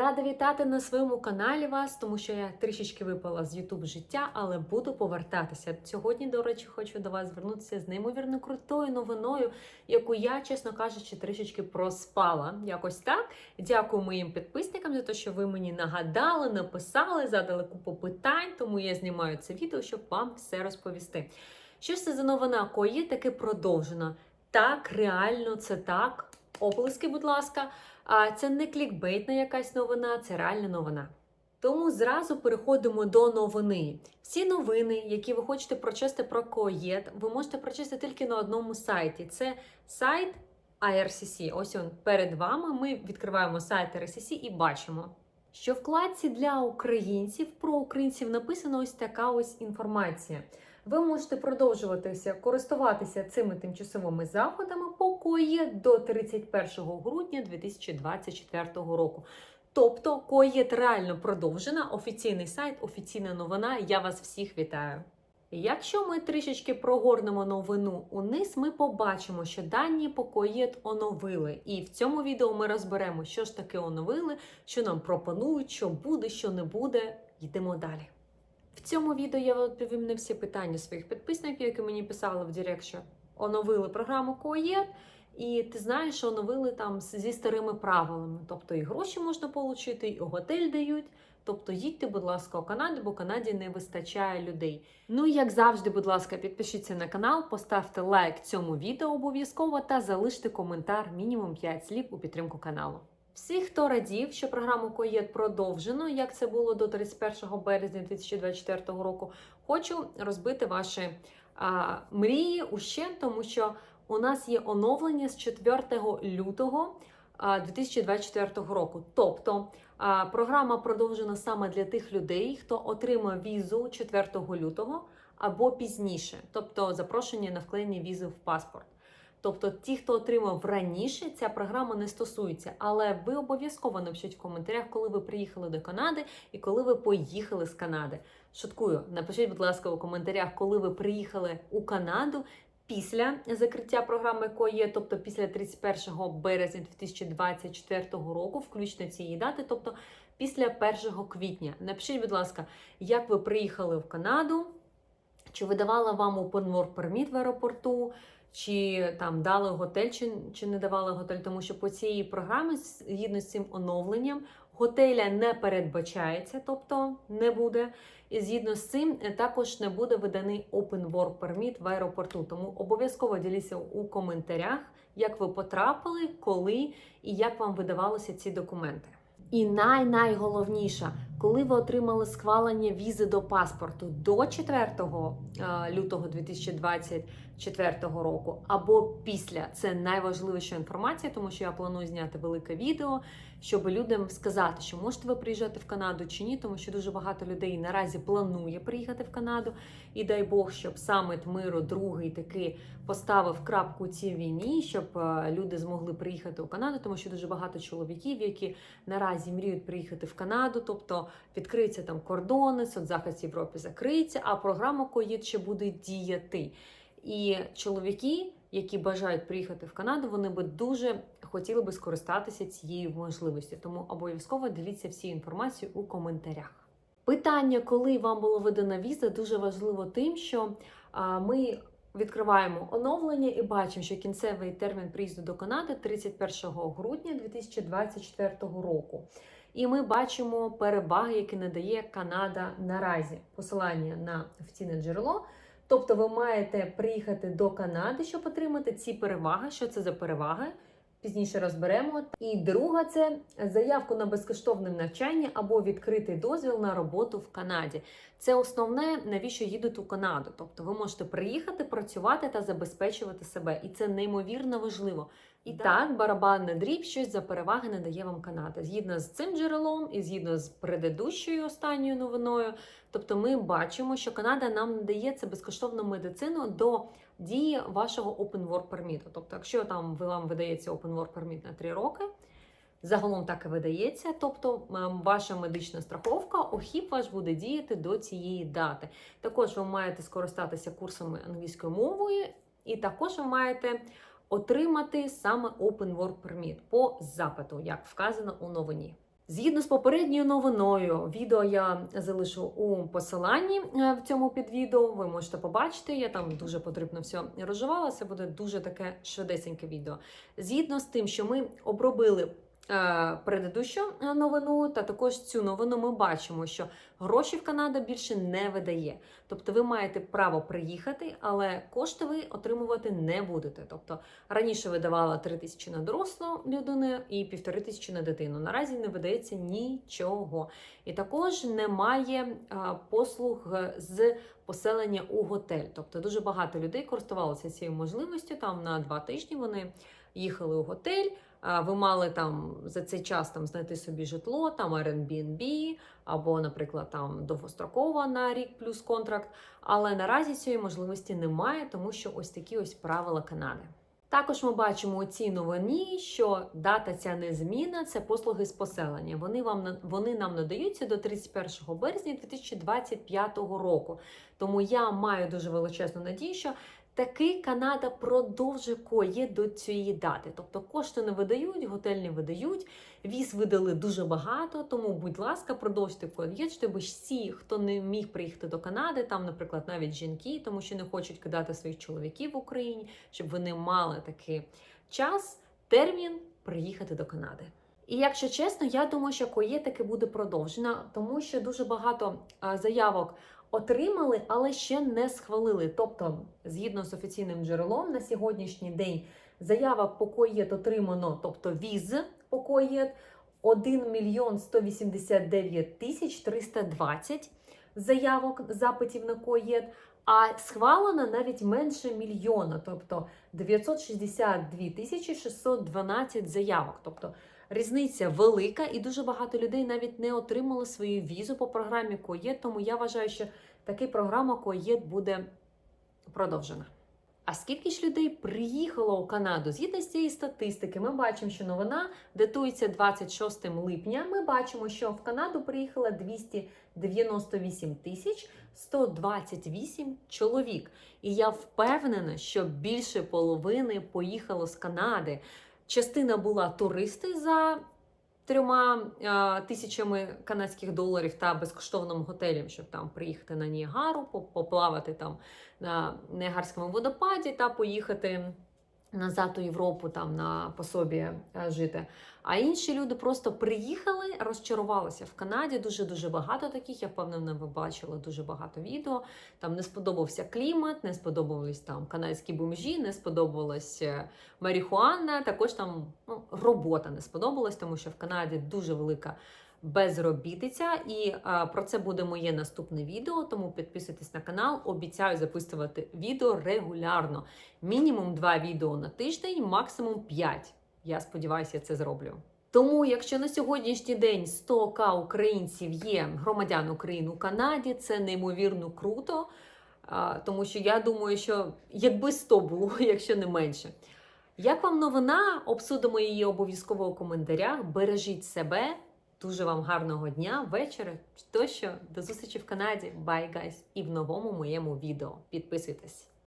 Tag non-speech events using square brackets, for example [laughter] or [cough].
Рада вітати на своєму каналі вас, тому що я трішечки випала з Ютуб життя, але буду повертатися. Сьогодні, до речі, хочу до вас звернутися з неймовірно крутою новиною, яку я, чесно кажучи, трішечки проспала. Якось так. Дякую моїм підписникам за те, що ви мені нагадали, написали, задали купу питань, тому я знімаю це відео, щоб вам все розповісти. Що ж це за новина, кої таки продовжена? Так, реально, це так. Оплески, будь ласка. А це не клікбейтна якась новина, це реальна новина. Тому зразу переходимо до новини. Всі новини, які ви хочете прочести про коєд, ви можете прочести тільки на одному сайті. Це сайт IRCC. Ось він перед вами. Ми відкриваємо сайт IRCC і бачимо, що в вкладці для українців про українців написано ось така ось інформація. Ви можете продовжуватися користуватися цими тимчасовими заходами покої до 31 грудня 2024 року. Тобто коєт реально продовжена, офіційний сайт, офіційна новина. Я вас всіх вітаю. Якщо ми трішечки прогорнемо новину униз, ми побачимо, що дані по коєт оновили. І в цьому відео ми розберемо, що ж таке оновили, що нам пропонують, що буде, що не буде. Йдемо далі. В цьому відео я відповім на всі питання своїх підписників, які мені писали в Директ, що оновили програму Коєт, і ти знаєш, що оновили там зі старими правилами. Тобто і гроші можна отримати, і готель дають. Тобто їдьте, будь ласка, у Канаду, бо Канаді не вистачає людей. Ну і як завжди, будь ласка, підпишіться на канал, поставте лайк цьому відео обов'язково та залиште коментар мінімум 5 слів у підтримку каналу. Всі, хто радів, що програму Коєт продовжено, як це було до 31 березня 2024 року, хочу розбити ваші а, мрії ущент, тому що у нас є оновлення з 4 лютого а, 2024 року. Тобто програма продовжена саме для тих людей, хто отримав візу 4 лютого або пізніше, тобто запрошення на вклеєння візи в паспорт. Тобто, ті, хто отримав раніше, ця програма не стосується. Але ви обов'язково напишіть в коментарях, коли ви приїхали до Канади і коли ви поїхали з Канади. Шуткую, напишіть, будь ласка, у коментарях, коли ви приїхали у Канаду після закриття програми КОЄ, тобто після 31 березня 2024 року, включно цієї дати, тобто після 1 квітня. Напишіть, будь ласка, як ви приїхали в Канаду, чи видавала вам open work permit в аеропорту чи там дали готель, чи, чи не давали готель, тому що по цій програмі, згідно з цим оновленням, готеля не передбачається, тобто не буде. І згідно з цим також не буде виданий Open Work Permit в аеропорту. Тому обов'язково діліться у коментарях, як ви потрапили, коли і як вам видавалися ці документи. І най-найголовніше, коли ви отримали схвалення візи до паспорту до 4 лютого 2024 року, або після це найважливіша інформація, тому що я планую зняти велике відео, щоб людям сказати, що можете ви приїжджати в Канаду чи ні, тому що дуже багато людей наразі планує приїхати в Канаду. І дай Бог, щоб саміт миру другий таки поставив крапку цій війні, щоб люди змогли приїхати у Канаду, тому що дуже багато чоловіків, які наразі мріють приїхати в Канаду, тобто відкриються там кордони, соцзахист Європі закриється, а програма КОїД ще буде діяти. І чоловіки, які бажають приїхати в Канаду, вони би дуже хотіли би скористатися цією можливістю. Тому обов'язково діліться всі інформацію у коментарях. Питання, коли вам було видана віза, дуже важливо тим, що ми відкриваємо оновлення і бачимо, що кінцевий термін приїзду до Канади 31 грудня 2024 року. І ми бачимо переваги, які надає Канада наразі. Посилання на офіційне джерело. Тобто, ви маєте приїхати до Канади, щоб отримати ці переваги. Що це за переваги? Пізніше розберемо. І друга це заявку на безкоштовне навчання або відкритий дозвіл на роботу в Канаді. Це основне, навіщо їдуть у Канаду. Тобто ви можете приїхати, працювати та забезпечувати себе. І це неймовірно важливо. І да. так, барабанний дріб щось за переваги не дає вам Канада. Згідно з цим джерелом і згідно з предыдущою останньою новиною. Тобто ми бачимо, що Канада нам надає це безкоштовну медицину до дії вашого Open Work Permit. Тобто, якщо там вам видається Open Work Permit на 3 роки, загалом так і видається. Тобто, ваша медична страховка, охіп ваш буде діяти до цієї дати. Також ви маєте скористатися курсами англійської мови, і також ви маєте отримати саме Open Work Permit по запиту, як вказано у новині. Згідно з попередньою новиною, відео я залишу у посиланні е, в цьому підвідео. Ви можете побачити. Я там дуже потрібно все розживала. Це буде дуже таке швидесеньке відео. Згідно з тим, що ми обробили предыдущу новину, та також цю новину ми бачимо, що гроші в Канада більше не видає. Тобто ви маєте право приїхати, але кошти ви отримувати не будете. Тобто раніше видавала 3 тисячі на дорослу людину і півтори тисячі на дитину. Наразі не видається нічого. І також немає послуг з поселення у готель. Тобто дуже багато людей користувалися цією можливістю. Там на два тижні вони їхали у готель. Ви мали там за цей час там знайти собі житло, там Airbnb, або, наприклад, там довгострокова на рік плюс контракт. Але наразі цієї можливості немає, тому що ось такі ось правила Канади. Також ми бачимо у цій новині, що дата ця незмінна це послуги з поселення. Вони вам вони нам надаються до 31 березня 2025 року. Тому я маю дуже величезну надію, що таки Канада продовжує коє до цієї дати. Тобто кошти не видають, готель не видають, віз видали дуже багато. Тому, будь ласка, продовжте коє, щоб всі, хто не міг приїхати до Канади, там, наприклад, навіть жінки, тому що не хочуть кидати своїх чоловіків в Україні, щоб вони мали такий час, термін приїхати до Канади. І якщо чесно, я думаю, що коє таки буде продовжена, тому що дуже багато заявок отримали, але ще не схвалили. Тобто, згідно з офіційним джерелом, на сьогоднішній день заявок по коєт отримано, тобто віз по коєт 1 мільйон 189 тисяч 320 заявок запитів на коєт. А схвалено навіть менше мільйона, тобто 962 тисячі 612 заявок. Тобто різниця велика, і дуже багато людей навіть не отримали свою візу по програмі КОЄД, тому я вважаю, що таки програма КОЄД буде продовжена. А скільки ж людей приїхало у Канаду? Згідно з цієї статистики, ми бачимо, що новина датується 26 липня. Ми бачимо, що в Канаду приїхало 298 тисяч 128 чоловік. І я впевнена, що більше половини поїхало з Канади. Частина була туристи за трьома а, тисячами канадських доларів та безкоштовним готелем, щоб там приїхати на Ніагару, поплавати там на Ніагарському водопаді та поїхати назад у Європу там на пособі е, жити. А інші люди просто приїхали, розчарувалися в Канаді. Дуже дуже багато таких. Я впевнена, ви бачили дуже багато відео. Там не сподобався клімат, не сподобались там канадські бомжі, не сподобалась е, марихуана. Також там ну, робота не сподобалась, тому що в Канаді дуже велика безробітиця. І а, про це буде моє наступне відео. Тому підписуйтесь на канал. Обіцяю записувати відео регулярно. Мінімум 2 відео на тиждень, максимум 5. Я сподіваюся, я це зроблю. Тому, якщо на сьогоднішній день 100к українців є громадян України у Канаді, це неймовірно круто. Тому що я думаю, що якби 100 було, [laughs] якщо не менше. Як вам новина? Обсудимо її обов'язково у коментарях. Бережіть себе. Дуже вам гарного дня, вечора. Тощо, до зустрічі в Канаді. Bye, guys! І в новому моєму відео. Підписуйтесь.